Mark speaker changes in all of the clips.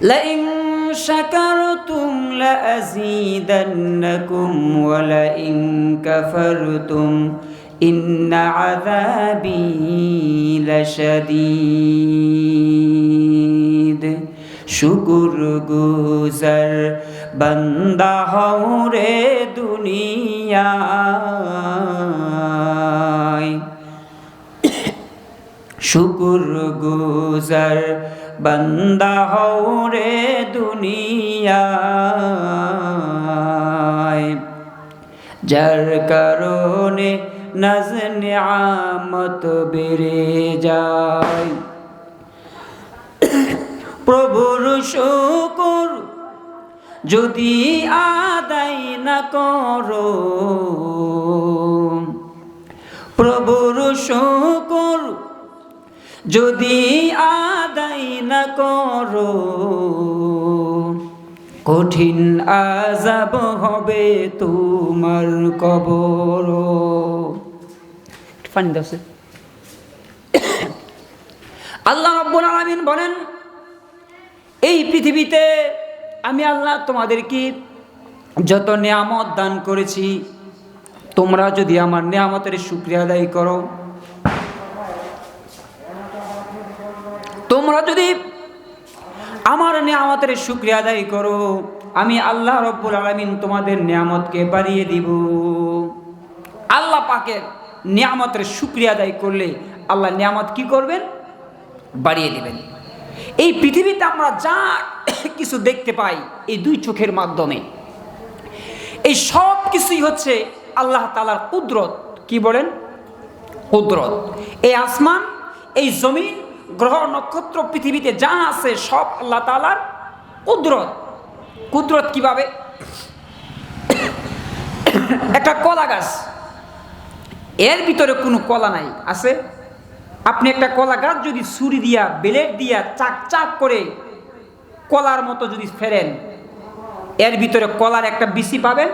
Speaker 1: لئن شكرتم لأزيدنكم ولئن كفرتم إن عذابي لشديد شكر گزر بندہ ہوں رے دنیا شکر گزر বান্দা হও রে দুনিয়ায়। যার কারণে নাজ নিয়ামত বেড়ে যায়। প্রভুর শুকুর যদি আদায় না করো। প্রভুর শুকুর যদি আদাই না করো, কঠিন আজাব হবে তোমার কবর। পানি দাও আল্লাহ রব্বুল আলামিন বলেন, এই পৃথিবীতে আমি আল্লাহ তোমাদেরকে যত নিয়ামত দান করেছি, তোমরা যদি আমার নিয়ামতের শুক্রিয়া আদায় করো তোমরা যদি আমার নিয়ামতের শুক্রিয়া আদায় করো, আমি আল্লাহ রব্বুল আলমিন তোমাদের নিয়ামতকে বাড়িয়ে দিব। আল্লাহ পাকের নিয়ামতের শুক্রিয়া আদায় করলে আল্লাহ নিয়ামত কি করবেন? বাড়িয়ে দিবেন। এই পৃথিবীতে আমরা যা কিছু দেখতে পাই এই দুই চোখের মাধ্যমে, এই সব কিছুই হচ্ছে আল্লাহ তালার কুদরত। কি বলেন? কুদরত। এই আসমান, এই জমিন গ্রহ, নক্ষত্র, পৃথিবীতে যা আছে সব আল্লাহ তালার কুদরত। কুদরত কীভাবে? একটা কলা গাছ। এর ভিতরে কোনো কলা নাই। আছে? আপনি একটা কলা গাছ যদি ছুরি দিয়া, বেলেট দিয়া চাক চাক করে কলার মতো যদি ফেরেন এর ভিতরে কলার একটা বিসি পাবেন?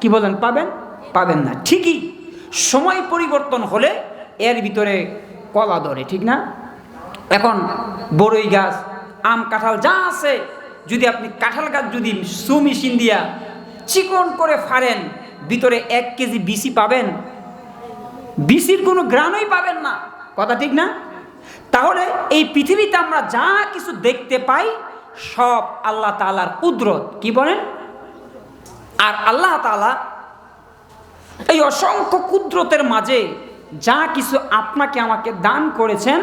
Speaker 1: কি বলেন? পাবেন? পাবেন না। ঠিকই সময় পরিবর্তন হলে এর ভিতরে কলা ধরে, ঠিক না? এখন বড়ই গাছ, আম, কাঁঠাল যা আছে, যদি আপনি কাঁঠাল গাছ যদি সু মেশিন দিয়া চিকন করে ফাড়েন, ভিতরে এক কেজি বিসি পাবেন বিসির কোনো গ্রানই পাবেন না। কথা ঠিক না? তাহলে এই পৃথিবীতে আমরা যা কিছু দেখতে পাই, সব আল্লাহ তালার কুদরত। কি বলেন? আর আল্লাহ তালা এই অসংখ্য কুদরতের মাঝে যা কিছু আপনাকে আমাকে দান করেছেন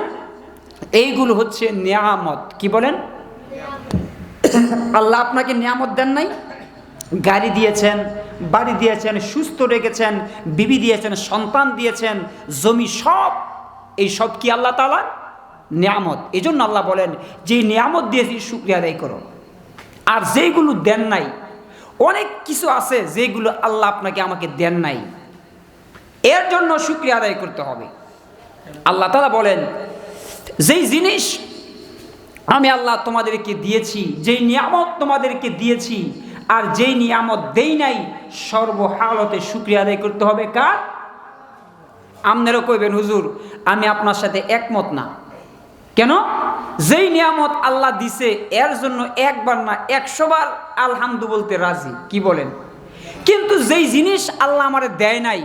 Speaker 1: এইগুলো হচ্ছে নিয়ামত। কি বলেন? আল্লাহ আপনাকে নিয়ামত দেন নাই? গাড়ি দিয়েছেন, বাড়ি দিয়েছেন, সুস্থ রেখেছেন, বিবি দিয়েছেন, সন্তান দিয়েছেন, জমি সব, এই সব কি আল্লাহ তালা নিয়ামত। এই জন্য আল্লাহ বলেন, যে নিয়ামত দিয়েছি, শুক্রিয়া আদায় করো। আর যেগুলো দেন নাই, অনেক কিছু আছে যেগুলো আল্লাহ আপনাকে আমাকে দেন নাই। এর জন্য শুক্রিয়া আদায় করতে হবে। আল্লাহ তালা বলেন যেই জিনিস আমি আল্লাহ তোমাদেরকে দিয়েছি, যেই নিয়ামত তোমাদেরকে দিয়েছি, আর যেই নিয়ামত দেই নাই, সর্বহালতে শুক্রিয়া আদায় করতে হবে কার? আমনেরও কইবেন, হুজুর, আমি আপনার সাথে একমত না। কেন? যেই নিয়ামত আল্লাহ দিছে, এর জন্য একবার না একশো বার আলহামদু বলতে রাজি। কি বলেন? কিন্তু যেই জিনিস আল্লাহ আমার দেয় নাই,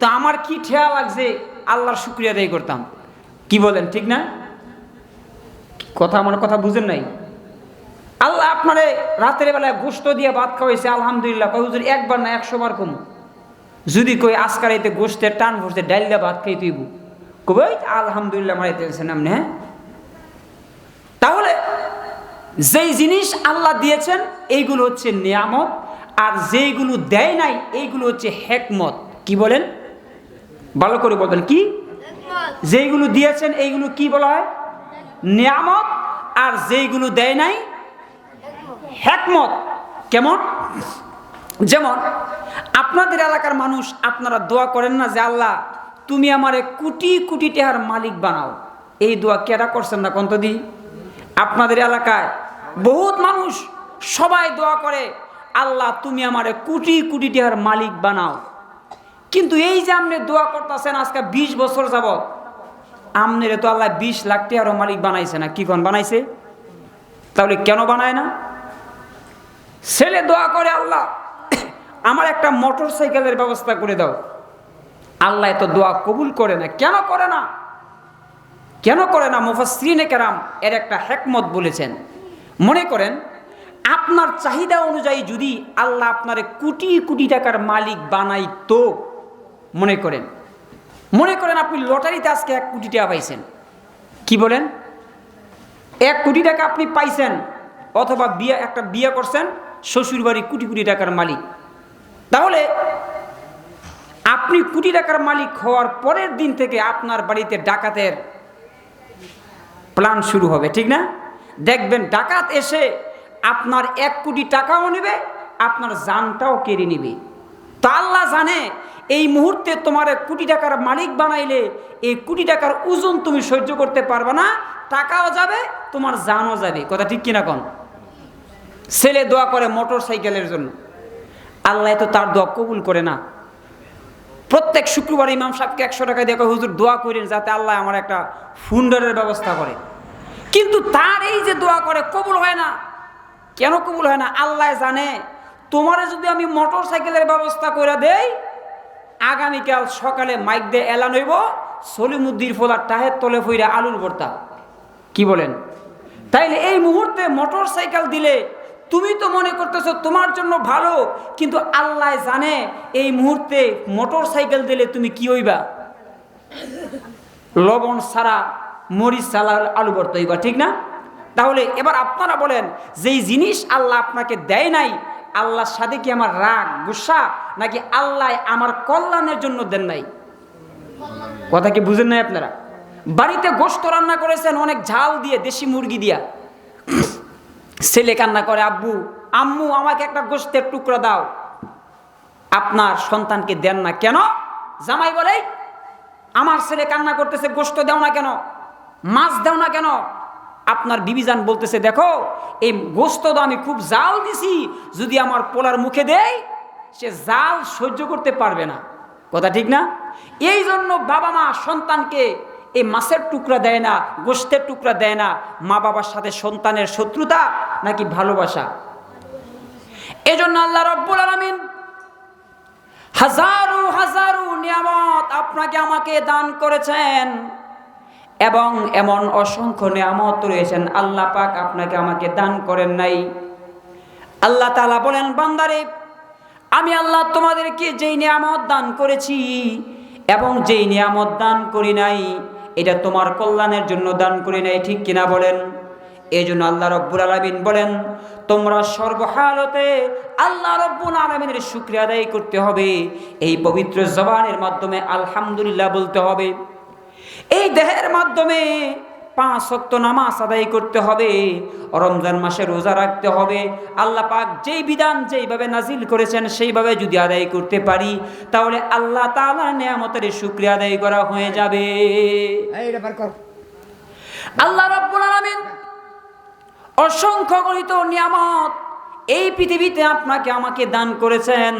Speaker 1: তা আমার কি ঠেয়া লাগছে? আল্লাহর শুক্রিয়া আদায় করতাম। কি বলেন, ঠিক না? কথা আমার কথা বুঝেন নাই? আল্লাহ আপনারে রাতের বেলায় গোস্ত দিয়ে ভাত খাওয়াইছে আলহামদুলিল্লাহ। কই হুজুর একবার না একশো বার কম। যদি কই আজকার এতে গোস্তের টান ভরছে ডাইল দিয়ে ভাত খাই তুইব কবে আলহামদুলিল্লাহ মারাইতেছেন আপনি হ্যাঁ? তাহলে যেই জিনিস আল্লাহ দিয়েছেন এইগুলো হচ্ছে নিয়ামত আর যেইগুলো দেয় নাই এইগুলো হচ্ছে হেকমত। কি বলেন? ভালো করে বলবেন কি? যেইগুলো দিয়েছেন এইগুলো কি বলা হয়? নিয়ামত আর যেইগুলো দেয় নাই, হেকমত। কেমন? যেমন, আপনাদের এলাকার মানুষ আপনারা দোয়া করেন না যে, আল্লাহ, তুমি আমারে কোটি কোটি টাকার মালিক বানাও। এই দোয়া কেরা করছেন না কন্ত দি? আপনাদের এলাকায় বহুত মানুষ সবাই দোয়া করে, আল্লাহ, তুমি আমারে কোটি কোটি টাকার মালিক বানাও। কিন্তু এই যে আপনি দোয়া করতেছেন, আজকে বিশ বছর যাবত আমনেরে তো আল্লাহ বিশ লাখ টাকারও মালিক বানাইছে না, কি কোন বানাইছে? তাহলে কেন বানায় না? ছেলে দোয়া করে আল্লাহ, আমার একটা মোটর সাইকেলের ব্যবস্থা করে দাও। আল্লাহ তো দোয়া কবুল করে না, কেন করে না? কেন করে না? মুফাসরিনে কেরাম এর একটা হেকমত বলেছেন। মনে করেন, আপনার চাহিদা অনুযায়ী যদি আল্লাহ আপনার কোটি কোটি টাকার মালিক বানাই তো মনে করেন। মনে করেন আপনি লটারিতে আজকে এক কোটি টাকা পাইছেন। কি বলেন? এক কোটি টাকা আপনি পাইছেন, অথবা বিয়ে একটা বিয়ে করছেন শ্বশুর বাড়ি কোটি কোটি টাকার মালিক। তাহলে আপনি কোটি টাকার মালিক হওয়ার পরের দিন থেকে আপনার বাড়িতে ডাকাতের প্ল্যান শুরু হবে, ঠিক না? দেখবেন ডাকাত এসে আপনার এক কোটি টাকাও নেবে, আপনার জানটাও কেড়ে নেবে। তা আল্লাহ জানে এই মুহূর্তে তোমার কোটি টাকার মালিক বানাইলে এই কোটি টাকার ওজন তুমি সহ্য করতে পারবে না, টাকাও যাবে, তোমার জানও যাবে। কথা ঠিক কিনা কন? ছেলে দোয়া করে মোটর সাইকেলের জন্য। আল্লাহ তো তার দোয়া কবুল করে না। প্রত্যেক শুক্রবার ইমাম সাহেবকে একশো টাকা দিয়ে হুজুর, দোয়া করেন যাতে আল্লাহ আমার একটা ফুন্ডারের ব্যবস্থা করে। কিন্তু তার এই যে দোয়া করে কবুল হয় না। কেন কবুল হয় না? আল্লাহ জানে। তোমারে যদি আমি মোটর সাইকেলের ব্যবস্থা করে দেই আগামীকাল সকালে মাইক দিয়ে এলান হইব সলিমুদ্দির ফোলার টাহের তলে ফইরা আলুর ভর্তা। কি বলেন? তাইলে এই মুহূর্তে মোটর সাইকেল দিলে তুমি তো মনে করতেছো তোমার জন্য ভালো, কিন্তু আল্লাহ জানে এই মুহূর্তে মোটর সাইকেল দিলে তুমি কি হইবা? লবণ সারা মরিচ সালা আলু ভর্তা হইবা, ঠিক না? তাহলে এবার আপনারা বলেন, যেই জিনিস আল্লাহ আপনাকে দেয় নাই আল্লাহর সাথে কি আমার রাগ, গুসা, নাকি আল্লাহ আমার কল্যাণের জন্য দেন নাই? কথা কি বুঝেন নাই আপনারা? বাড়িতে গোস্ত রান্না করেছেন, অনেক ঝাল দিয়ে, দেশি মুরগি দিয়া। ছেলে কান্না করে, আব্বু, আম্মু, আমাকে একটা গোস্তের টুকরো দাও। আপনার সন্তানকে দেন না কেন? জামাই বলে আমার ছেলে কান্না করতেছে, গোস্ত দাও না কেন? মাছ দাও না কেন? আপনার বিবিজান বলতেছে, দেখো, এই গোস্ত তো আমি খুব জাল দিছি, যদি আমার পোলার মুখে দেয়, সে জাল সহ্য করতে পারবে না। কথা ঠিক না? এই জন্য বাবা মা সন্তানকে এই মাছের টুকরা দেয় না গোস্তের টুকরা দেয় না, মা বাবার সাথে সন্তানের শত্রুতা নাকি ভালোবাসা? এজন্য আল্লাহ রব্বুল আলামিন হাজারো হাজারো নিয়ামত আপনাকে আমাকে দান করেছেন। এবং এমন অসংখ্য নিয়ামত রয়েছেন, আল্লাহ পাক আপনাকে আমাকে দান করেন নাই। আল্লাহ তাআলা বলেন, বান্দারে, আমি আল্লাহ তোমাদেরকে যেই নিয়ামত দান করেছি এবং যেই নিয়ামত দান করি নাই, এটা তোমার কল্যাণের জন্য দান করি নাই, ঠিক কিনা বলেন? এই জন্য আল্লাহ রব্বুল আলমিন বলেন, তোমরা সর্বহালতে আল্লাহ রব্বুল আলমিনের শুক্রিয়া আদায় করতে হবে, এই পবিত্র জবানের মাধ্যমে আলহামদুলিল্লাহ বলতে হবে। এই দেহের মাধ্যমে পাঁচ শক্ত নামাজ আদায় করতে হবে রমজান মাসে রোজা রাখতে হবে। আল্লাহ পাক যেই বিধান যেইভাবে নাজিল করেছেন সেইভাবে যদি আদায় করতে পারি তাহলে আল্লাহ তাআলার নিয়ামতের শুক্রিয়া আদায় করা হয়ে যাবে। আল্লাহ রাব্বুল আলামিন অসংখ্য গণিত নিয়ামত এই পৃথিবীতে আপনাকে আমাকে দান করেছেন।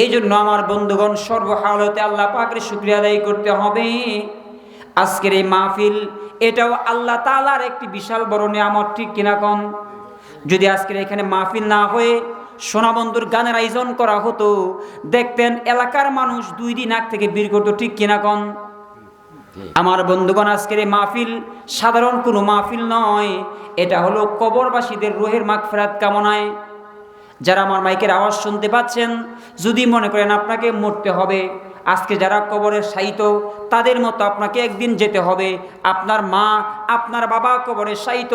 Speaker 1: এই জন্য আমার বন্ধুগণ সর্বহালতে আল্লাহ পাকের শুক্রিয়া আদায় করতে হবে। আজকের এই মাহফিল, এটাও আল্লাহ তাআলার একটি বিশাল বড় নিয়ামত, ঠিক কিনা কন? যদি আজকের এখানে মাহফিল না হয়ে সোনাবন্ধুর গানের আয়োজন করা হতো, দেখতেন এলাকার মানুষ দুই দিন আগ থেকে বীর করতো, ঠিক কিনা কন? আমার বন্ধুগণ, আজকের এই মাহফিল সাধারণ কোনো মাহফিল নয়, এটা হলো কবরবাসীদের রোহের মাগফেরাত কামনায়। যারা আমার মাইকের আওয়াজ শুনতে পাচ্ছেন, যদি মনে করেন আপনাকে মরতে হবে আজকে যারা কবরের সাহিত তাদের মতো আপনাকে একদিন যেতে হবে। আপনার মা আপনার বাবা কবরের সাহিত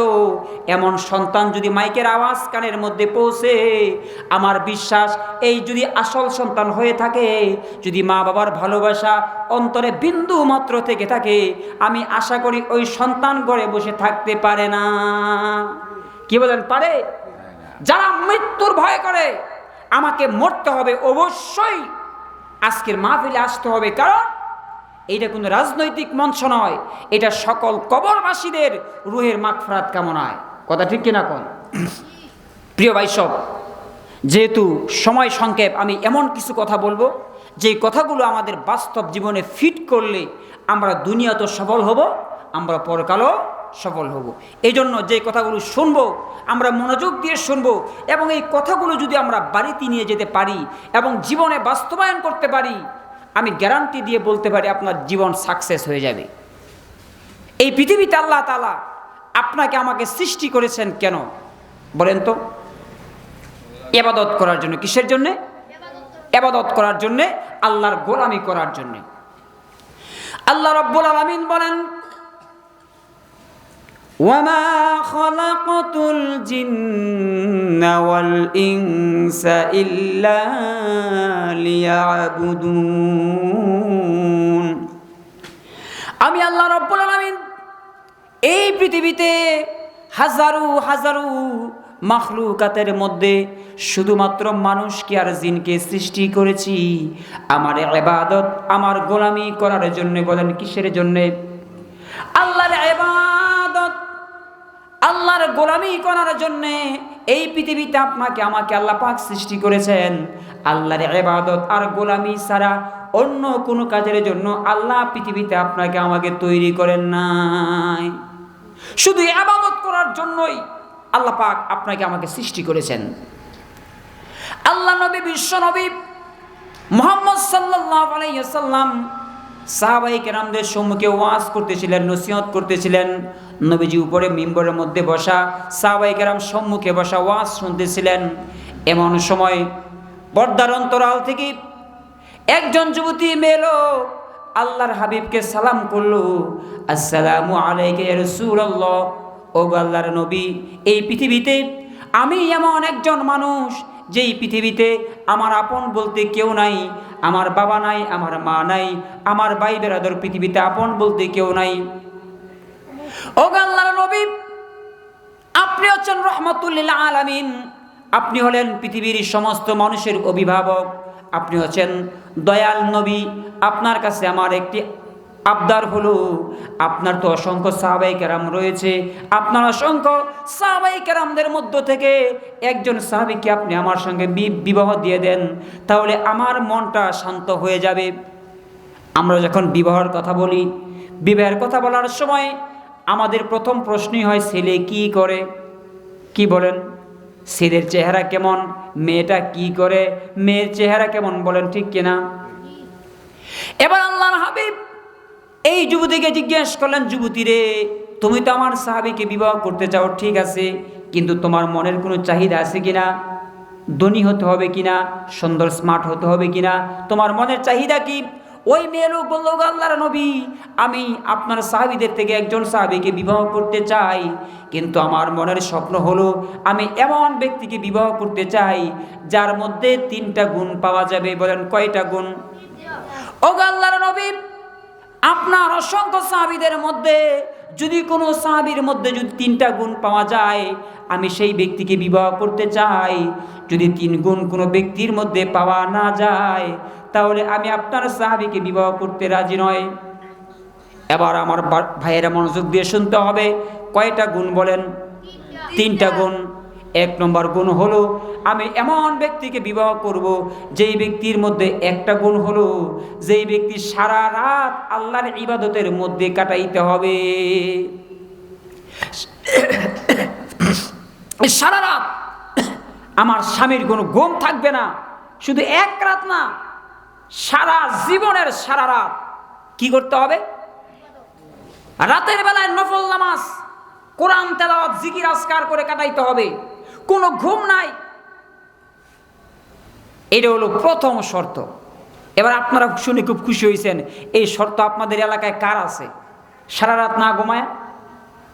Speaker 1: এমন সন্তান যদি মাইকের আওয়াজ কানের মধ্যে পৌঁছে আমার বিশ্বাস এই যদি আসল সন্তান হয়ে থাকে যদি মা বাবার ভালোবাসা অন্তরে বিন্দু মাত্র থেকে থাকে আমি আশা করি ওই সন্তান ঘরে বসে থাকতে পারে না। কি বলেন পারে? যারা মৃত্যুর ভয় করে আমাকে মরতে হবে অবশ্যই। আজকের মাহফিলে আসতে হবে। কারণ এটা কোনো রাজনৈতিক মঞ্চ নয়। এটা সকল কবরবাসীদের রুহের মাগফরাত কামনায়। কথা ঠিক কিনা কোন? প্রিয় ভাইসব যেহেতু সময় সংক্ষেপ, আমি এমন কিছু কথা বলব, যে কথাগুলো আমাদের বাস্তব জীবনে ফিট করলে আমরা দুনিয়া তো সফল হব, আমরা পরকালও সফল হব। এই জন্য যে কথাগুলো শুনব, আমরা মনোযোগ দিয়ে শুনব এবং এই কথাগুলো যদি আমরা বাড়িতে নিয়ে যেতে পারি এবং জীবনে বাস্তবায়ন করতে পারি, আমি গ্যারান্টি দিয়ে বলতে পারি আপনার জীবন সাকসেস হয়ে যাবে। এই পৃথিবীতে আল্লাহ তালা আপনাকে আমাকে সৃষ্টি করেছেন কেন? বলেন তো। এবাদত করার জন্য কিসের জন্যে? এবাদত করার জন্যে, আল্লাহর গোলামি করার জন্যে। আল্লাহ রব্বুল আলমিন বলেন ওয়ামা খলাকতুল জিন্না ওয়াল ইনসা ইল্লা লিয়াবুদুন। আমি আল্লাহ রব্বুল এই পৃথিবীতে হাজারো হাজারো মাখলুকাতের মধ্যে শুধুমাত্র মানুষকে আর জিনকে সৃষ্টি করেছি। আমার এবাদত আমার গোলামি করার জন্য বলেন কিসের জন্যে? আল্লাহর এবাদত আল্লাহর গোলামি করার জন্যে এই পৃথিবীতে আপনাকে, আমাকে আল্লাহ পাক সৃষ্টি করেছেন। আল্লাহর এবাদত আর গোলামি ছাড়া অন্য কোনো কাজের জন্য আল্লাহ পৃথিবীতে আপনাকে আমাকে তৈরি করেন নাই। শুধু আবাদত করার জন্যই আল্লাহ পাক আপনাকে আমাকে সৃষ্টি করেছেন। আল্লাহ নবী, বিশ্ব নবী মোহাম্মদ সাল্লাহ আলাইসাল্লাম সাহাবাই কেরামদের সম্মুখে ওয়াজ করতেছিলেন, নসিহত করতেছিলেন। নবীজি উপরে মিম্বরের মধ্যে বসা, সাহাবাই কেরাম সম্মুখে বসা ওয়াজ শুনতেছিলেন। এমন সময় পর্দার অন্তরাল থেকে একজন যুবতী মেলো আল্লাহর হাবিবকে সালাম করল। আসসালামু আলাইকে রসুল্লাহ ও আল্লাহর নবী, এই পৃথিবীতে আমি এমন একজন মানুষ যেই পৃথিবীতে আমার আপন বলতে কেউ নাই, আমার বাবা নাই, আমার মা নাই, আমার ভাই বেরাদর পৃথিবীতে আপন বলতে কেউ নাই। ও আল্লাহর নবী, আপনি হচ্ছেন রহমতুল্লিল্লাহ আলামিন। আপনি হলেন পৃথিবীর সমস্ত মানুষের অভিভাবক। আপনি হচ্ছেন দয়াল নবী। আপনার কাছে আমার একটি আবদার হলো, আপনার তো অসংখ্য সাহাবাই কেরাম রয়েছে। আপনার অসংখ্য সাহাবাই কেরামদের মধ্য থেকে একজন সাহাবিকে আপনি আমার সঙ্গে বিবাহ দিয়ে দেন, তাহলে আমার মনটা শান্ত হয়ে যাবে। আমরা যখন বিবাহের কথা বলি, বিবাহের কথা বলার সময় আমাদের প্রথম প্রশ্নই হয়, ছেলে কি করে? কি বলেন? ছেলের চেহারা কেমন? মেয়েটা কি করে? মেয়ের চেহারা কেমন? বলেন ঠিক কিনা? এবার আল্লাহর হাবিব এই যুবতীকে জিজ্ঞেস করলেন, যুবতী রে, তুমি তো আমার সাহাবিকে বিবাহ করতে চাও, ঠিক আছে, কিন্তু তোমার মনের কোনো চাহিদা আছে কিনা? ধনী হতে হবে কিনা? সুন্দর স্মার্ট হতে হবে কিনা? তোমার মনের চাহিদা কি? ওই মেয়ে লোক বলল "গো আল্লাহর নবী, আমি আপনার সাহাবিদের থেকে একজন সাহাবিকে বিবাহ করতে চাই, কিন্তু আমার মনের স্বপ্ন হলো, আমি এমন ব্যক্তিকে বিবাহ করতে চাই, যার মধ্যে তিনটা গুণ পাওয়া যাবে, বলেন কয়টা গুণ? ও গো আল্লাহর নবী আপনার অসংখ্য সাহাবিদের মধ্যে যদি কোনো সাহাবির মধ্যে যদি তিনটা গুণ পাওয়া যায়, আমি সেই ব্যক্তিকে বিবাহ করতে চাই। যদি তিন গুণ কোনো ব্যক্তির মধ্যে পাওয়া না যায়, তাহলে আমি আপনার সাহাবিকে বিবাহ করতে রাজি নয় এবার আমার ভাইয়েরা মনোযোগ দিয়ে শুনতে হবে। কয়টা গুণ বলেন? তিনটা গুণ। এক নম্বর গুণ হলো আমি এমন ব্যক্তিকে বিবাহ করব, যেই ব্যক্তির মধ্যে একটা গুণ হলো, যেই ব্যক্তি সারা রাত আল্লাহর ইবাদতের মধ্যে কাটাইতে হবে। সারা রাত আমার স্বামীর কোনো ঘুম থাকবে না, শুধু এক রাত না, সারা জীবনের সারা রাত কি করতে হবে? রাতের বেলায় নফল নামাজ, কোরআন তেলাওয়াত, জিকির আসকার করে কাটাইতে হবে। কোনো ঘুম নাই এটা হলো প্রথম শর্ত। এবার আপনারা শুনে খুব খুশি হয়েছেন, এই শর্ত আপনাদের এলাকায় কার আছে? সারা রাত না ঘুমায়?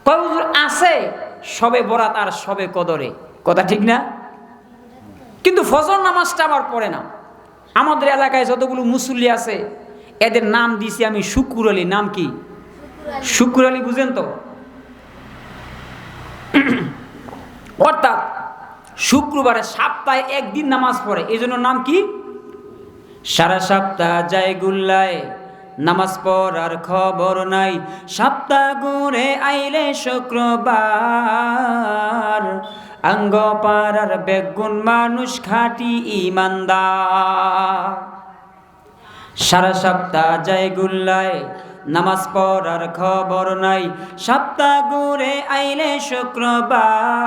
Speaker 1: কয় হুজুর আছে? সবে বরাত আর সবে কদরে। কথা ঠিক না? কিন্তু ফজর নামাজটা আবার পড়ে না। আমাদের এলাকায় যতগুলো মুসল্লি আছে, এদের নাম দিছি আমি শুকুর আলী। নাম কি? শুকুর আলী বুঝেন তো? অর্থাৎ শুক্রবারে সপ্তাহে একদিন নামাজ পড়ে। এই জন্য নাম কি? সারা সপ্তাহ যায় গুল্লায়, নামাজ পড়ার খবর নাই। সপ্তাহ ঘুরে আইলে শুক্রবার, আঙ্গ পাড়ার বেগুন মানুষ খাটি ইমানদার। সারা সপ্তাহ যায় গুল্লায়, নামাজ পড়ার খবর নাই। সপ্তাহ ঘুরে আইলে শুক্রবার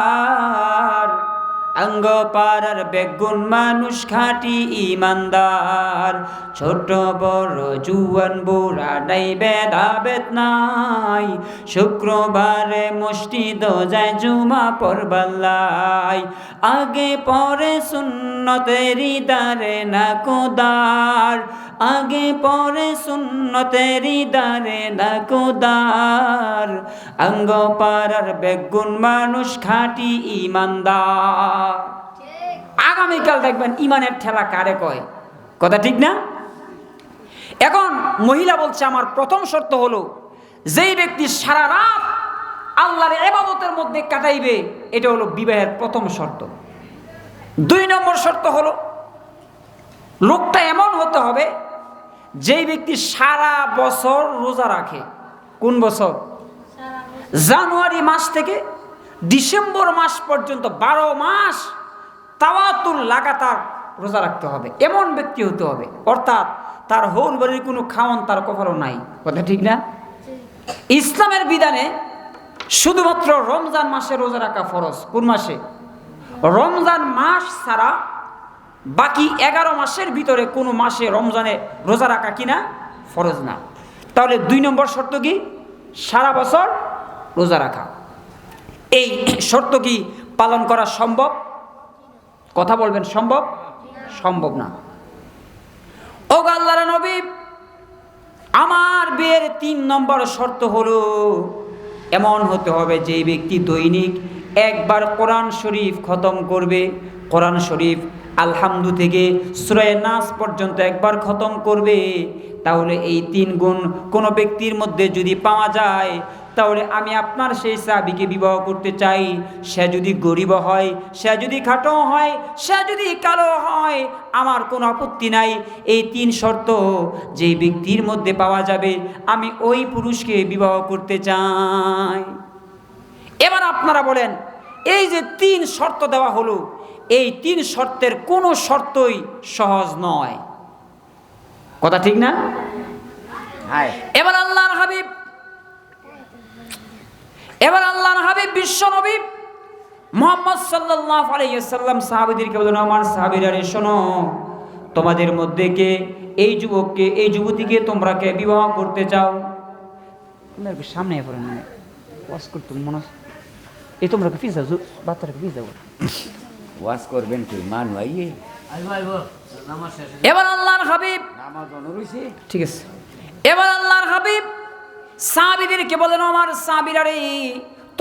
Speaker 1: অঙ্গ পাড়ার বেগুন মানুষ খাটি ইমানদার। ছোট বড় জুয়ান বুড়া নাই বেদাবেদ নাই। শুক্রবারে মসজিদ যায় জুমা পরবাল্লাই আগে পরে সুন্নতেরি দারে না কোদার আগে পরে সুন্নতেরি দারে না কোদার অঙ্গ পাড়ার বেগুন মানুষ খাটি ইমানদার। আগামীকাল দেখবেন ইমানের ঠেলা কারে কয়? কথা ঠিক না? এখন মহিলা বলছে, আমার প্রথম শর্ত হলো, যেই ব্যক্তি সারা রাত আল্লাহর এবাদতের মধ্যে কাটাইবে, এটা হলো বিবাহের প্রথম শর্ত। দুই নম্বর শর্ত হলো লোকটা এমন হতে হবে, যেই ব্যক্তি সারা বছর রোজা রাখে। কোন বছর? জানুয়ারি মাস থেকে ডিসেম্বর মাস পর্যন্ত বারো মাস তাওয়াতুল লাগাতার রোজা রাখতে হবে, এমন ব্যক্তি হতে হবে। অর্থাৎ তার হোল বাড়ির কোনো খাওয়ান তার কপালও নাই, কথা ঠিক না? ইসলামের বিধানে শুধুমাত্র রমজান মাসে রোজা রাখা ফরজ, কোন মাসে? রমজান মাস ছাড়া বাকি এগারো মাসের ভিতরে কোনো মাসে রমজানে রোজা রাখা কিনা? ফরজ না। তাহলে দুই নম্বর শর্ত কি? সারা বছর রোজা রাখা। এই শর্ত কি পালন করা সম্ভব? কথা বলবেন, সম্ভব? সম্ভব না। ও আল্লাহ নবী, আমার বিয়ের তিন নম্বর শর্ত হলো, এমন হতে হবে যে ব্যক্তি দৈনিক একবার কোরআন শরীফ খতম করবে। কোরআন শরীফ আলহামদু থেকে সুরায় নাস পর্যন্ত একবার খতম করবে। তাহলে এই তিন গুণ কোনো ব্যক্তির মধ্যে যদি পাওয়া যায়, তাহলে আমি আপনার সেই সাবিকে বিবাহ করতে চাই। সে যদি গরিব হয়, সে যদি খাটো হয়, সে যদি কালো হয়, আমার কোনো আপত্তি নাই। এই তিন শর্ত যে ব্যক্তির মধ্যে পাওয়া যাবে, আমি ওই পুরুষকে বিবাহ করতে চাই। এবার আপনারা বলেন, এই যে তিন শর্ত দেওয়া হলো এই তিন শর্তের কোনো শর্তই সহজ নয়। কথা ঠিক না? এবার আল্লাহর হাবিব এবার আল্লাহর হাবিব বিশ্ব নবী মোহাম্মদ সাল্লাল্লাহু আলাইহি সাল্লাম সাহাবীদেরকে বলেন আমার সাহাবীরা রে শোনো তোমাদের মধ্যে কে এই যুবককে এই যুবতীকে তোমরা কে বিবাহ করতে চাও? সামনে করতে মনে এই তোমরা দাও বাচ্চাটাকে দাও
Speaker 2: ওয়াজ করবেন কি মান ভাইয়ে?
Speaker 1: এবার আল্লাহর হাবিব। ঠিক আছে। এবার আল্লাহর হাবিব সাবিদেরকে বলেন আমার সাবিরারে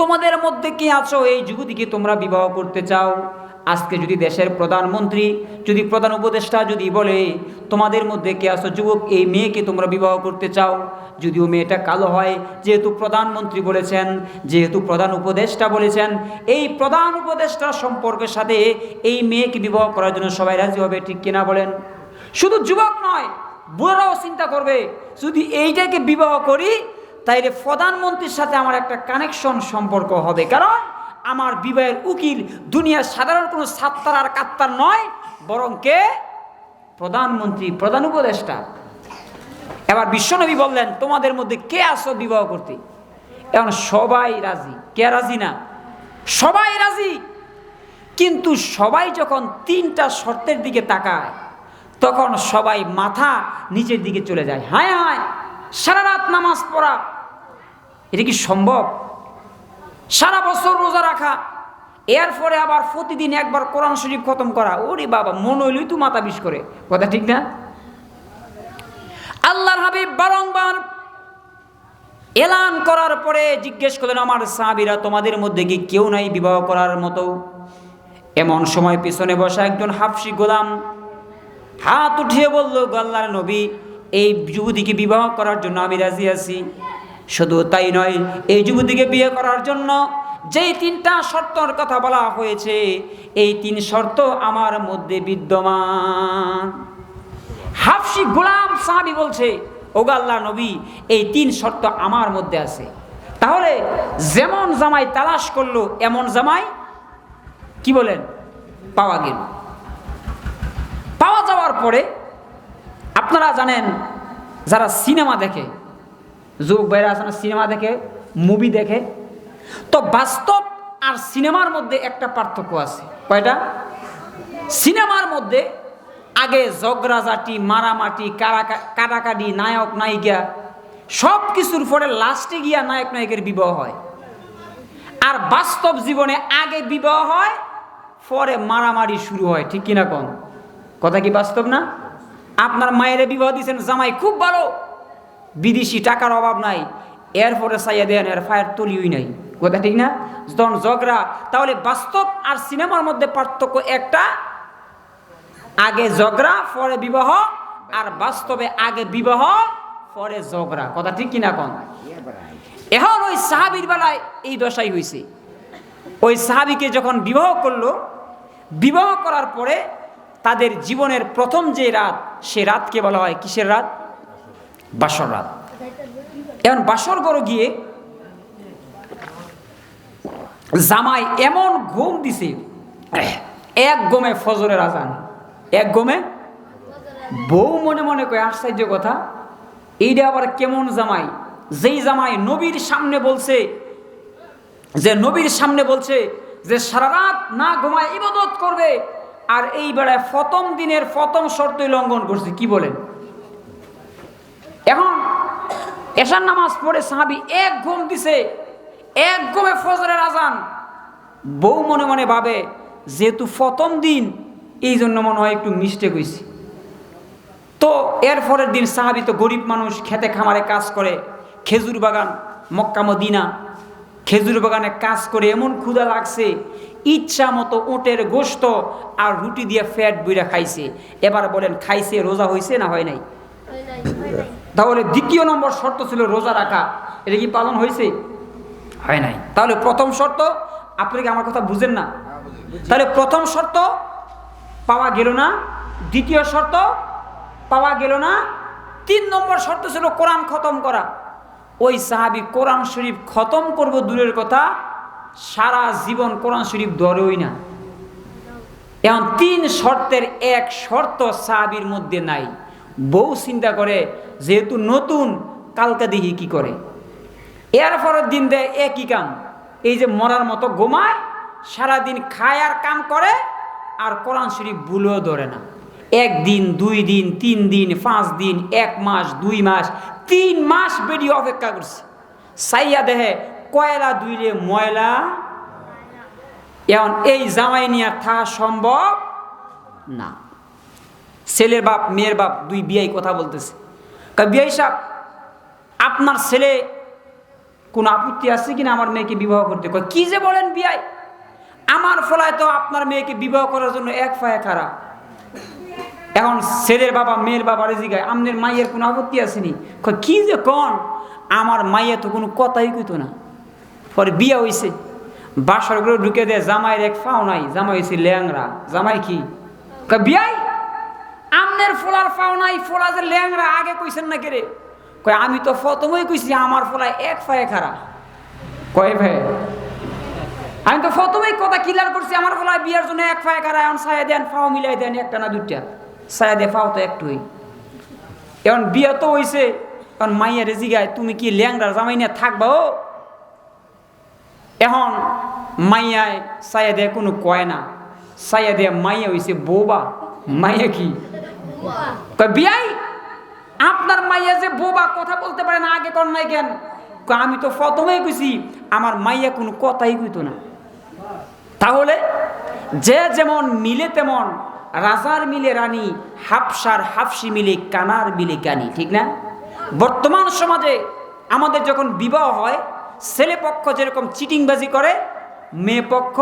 Speaker 1: তোমাদের মধ্যে কি আছো? এই যুবতীকে তোমরা বিবাহ করতে চাও? আজকে যদি দেশের প্রধানমন্ত্রী, যদি প্রধান উপদেষ্টা যদি বলে, তোমাদের মধ্যে কে আসো যুবক? এই মেয়েকে তোমরা বিবাহ করতে চাও? যদিও মেয়েটা কালো হয়, যেহেতু প্রধানমন্ত্রী বলেছেন, যেহেতু প্রধান উপদেষ্টা বলেছেন, এই প্রধান উপদেষ্টার সম্পর্কের সাথে এই মেয়েকে বিবাহ করার জন্য সবাই রাজি হবে, ঠিক কিনা বলেন? শুধু যুবক নয়, বুড়ারাও চিন্তা করবে, যদি এইটাকে বিবাহ করি, তাইলে প্রধানমন্ত্রীর সাথে আমার একটা কানেকশন সম্পর্ক হবে। কারণ আমার বিবাহের উকিল দুনিয়ার সাধারণ কোনো সাত্তার আর কাত্তার নয়, বরং কে? প্রধানমন্ত্রী, প্রধান উপদেষ্টা। এবার বিশ্বনবী বললেন, তোমাদের মধ্যে কে আসো বিবাহ করতে? এখন সবাই রাজি। কে রাজি না? সবাই রাজি। কিন্তু সবাই যখন তিনটা শর্তের দিকে তাকায়, তখন সবাই মাথা নিচের দিকে চলে যায়। হায় হায়, সারা রাত নামাজ পড়া। এটা কি সম্ভব? সারা বছর রোজা রাখা। এরপরে আবার প্রতিদিন একবার কোরআন শরীফ খতম করা। ওরে বাবা, মন হইলেই তো মাথা বিষ করে। কথা ঠিক না? আল্লাহর হাবিব বারংবার এলান করার পরে জিজ্ঞেস করলেন, আমার সাহাবিরা তোমাদের মধ্যে কি কেউ নাই বিবাহ করার মতো? এমন সময় পিছনে বসা একজন হাফসি গোলাম হাত উঠিয়ে বলল, গল্লার নবী, এই যুবতীকে বিবাহ করার জন্য আমি রাজি আছি। শুধু তাই নয়, এই যুবতীকে বিয়ে করার জন্য যেই তিনটা শর্তর কথা বলা হয়েছে, এই তিন শর্ত আমার মধ্যে বিদ্যমান। হাফসি গোলাম সাহাবি বলছে ওগাল্লা নবী, এই তিন শর্ত আমার মধ্যে আছে। তাহলে যেমন জামাই তালাশ করল, এমন জামাই কি বলেন? পাওয়া গেল। পাওয়া যাওয়ার পরে আপনারা জানেন, যারা সিনেমা দেখে যুবক ভাইরা আছে না, সিনেমা দেখে মুভি দেখে। তো বাস্তব আর সিনেমার মধ্যে একটা পার্থক্য আছে। কয়টা? সিনেমার মধ্যে আগে জগরাজাটি, মারামাটি কাটাকাটি, নায়ক, নায়িকা সব কিছুর পরে লাস্টে গিয়া নায়ক, নায়কের বিবাহ হয়। আর বাস্তব জীবনে আগে বিবাহ হয়, পরে মারামারি শুরু হয়। ঠিক কিনা কোন? কথা কি বাস্তব না? আপনার মায়ের বিবাহ দিয়েছেন জামাই, খুব ভালো। বিদেশি টাকার অভাব নাই এরপরে চাইয়া দেন, এর ফায়ার তলিই নাই। কথা ঠিক না? যখন ঝগড়া, তাহলে বাস্তব আর সিনেমার মধ্যে পার্থক্য একটা। আগে ঝগড়া, পরে বিবাহ, আর বাস্তবে আগে বিবাহ, পরে ঝগড়া। কথা ঠিক কিনা কোন? এখন ওই সাহাবির বেলায় এই দশাই হয়েছে ওই সাহাবিকে যখন বিবাহ করল, বিবাহ করার পরে তাদের জীবনের প্রথম যে রাত, সে রাতকে বলা হয় কিসের রাত? বাসর রাত। এখন বাসর ঘর গিয়ে জামাই এমন ঘুম দিছে, এক গমে ফজরের আজান, এক গমে বউ মনে মনে কয়, আশ্চর্য কথা এইটা আবার কেমন জামাই? যেই জামাই নবীর সামনে বলছে, যে নবীর সামনে বলছে যে সারা রাত না ঘুমায়, ইবাদত করবে, আর এই বেড়ায় প্রথম দিনের প্রথম শর্তই লঙ্ঘন করছে, কি বলেন? এখন এশার নামাজ পড়ে সাহাবি এক ঘুম দিছে, এক ঘুমে ফজরের আজান। বউ মনে মনে ভাবে, যেহেতু প্রথম দিন এই জন্য মনে হয় একটু মিস্টেক হয়েছে তো এর পরের দিন সাহাবি তো গরিব মানুষ, খেতে খামারে কাজ করে, খেজুর বাগান, মক্কা, মদিনা। খেজুর বাগানে কাজ করে এমন ক্ষুধা লাগছে, ইচ্ছা মতো ওটের গোস্ত আর রুটি দিয়ে ফ্যাট বইরা খাইছে। এবার বলেন, খাইছে, রোজা হয়েছে না হয় নাই। তাহলে দ্বিতীয় নম্বর শর্ত ছিল রোজা রাখা। এটা কি পালন হয়েছে? হয় নাই। তাহলে প্রথম শর্ত আপনি কি আমার কথা বুঝেন না? তাহলে প্রথম শর্ত পাওয়া গেল না। দ্বিতীয় শর্ত পাওয়া গেল না। তিন নম্বর শর্ত ছিল কোরআন খতম করা। ওই সাহাবি কোরআন শরীফ খতম করব দূরের কথা সারা জীবন কোরআন শরীফ ধরেই না। এখন তিন শর্তের এক শর্ত সাহাবির মধ্যে নাই। বউ চিন্তা করে, যেহেতু নতুন, কালকা দেখি কি করে। এর পরের দিন দেয় একই কাম? এই যে মরার মতো ঘুমায়, সারাদিন খায় আর কাম করে, আর কোরআন শরীফ ভুলেও ধরে না। একদিন, দুই দিন, তিন দিন, পাঁচ দিন, এক মাস, দুই মাস, তিন মাস বেরিয়ে অপেক্ষা করছে। সাইয়া দেহে কয়লা দুইলে ময়লা? এখন এই জামাই নিয়ে থাকা সম্ভব না। ছেলের বাপ, মেয়ের বাপ, দুই বিয়াই কথা বলতেছে। বিয়াই সাহেব আপনার ছেলে কোনো আপত্তি আছে কিনা আমার মেয়েকে বিবাহ করতে? কয়, কি যে বলেন বিয়াই? আমার ফলায় তো আপনার মেয়েকে বিবাহ করার জন্য এক ফায়ে খারাপ এখন ছেলের বাবা, মেয়ের বাবা জিগায় আমনের মায়ের কোনো আপত্তি আসেনি কি যে কন? আমার মাইয়া তো কোনো কথাই কইতো না। পরে বিয়া হইছে। বাসর করে ঢুকে দেয়, জামাইয়ের এক ফাও নাই, জামাই হয়েছে ল্যাংরা জামাই কি? বিয়াই? আমনের ফোলার ফাও নাই, ফোলা যে ল্যাংরা আগে কইছেন না কেরে কয়, আমি তো প্রথমেই কইছি আমার ফোলায় এক ফায়ে খারা কয় ভাই? আমি তো প্রথমেই কথা ক্লিয়ার করছি, আমার ফলায় বিয়ার জন্য এক ফায়ে খারা এখন সায়া দেন ফাও মিলাই দেন, একটা না দুইটা। সায়া দে ফাও তো একটুই। এখন বিয়া তো হইছে, এখন মাইয়া রেজি গায় তুমি কি ল্যাংরার জামাই নিয়ে থাকবা, ও? এখন মাইয়ায় সায়া দে কোনো কয় না সায়া দে মাইয়া হইছে বোবা। মাইয়া কি? বিয়াই, আপনার মাইয়া যে বোবা কথা বলতে পারে না, আগে কর নাই কেন? আমি তো প্রথমেই কইছি, আমার মাইয়া কোনো কথাই কইতো না। তাহলে যে যেমন মিলে তেমন রাজার মিলে রানী, হাফসার হাফসি মিলে কানার মিলে কানি ঠিক না? বর্তমান সমাজে আমাদের যখন বিবাহ হয়, ছেলে পক্ষ যেরকম চিটিংবাজি করে, মেয়ে পক্ষ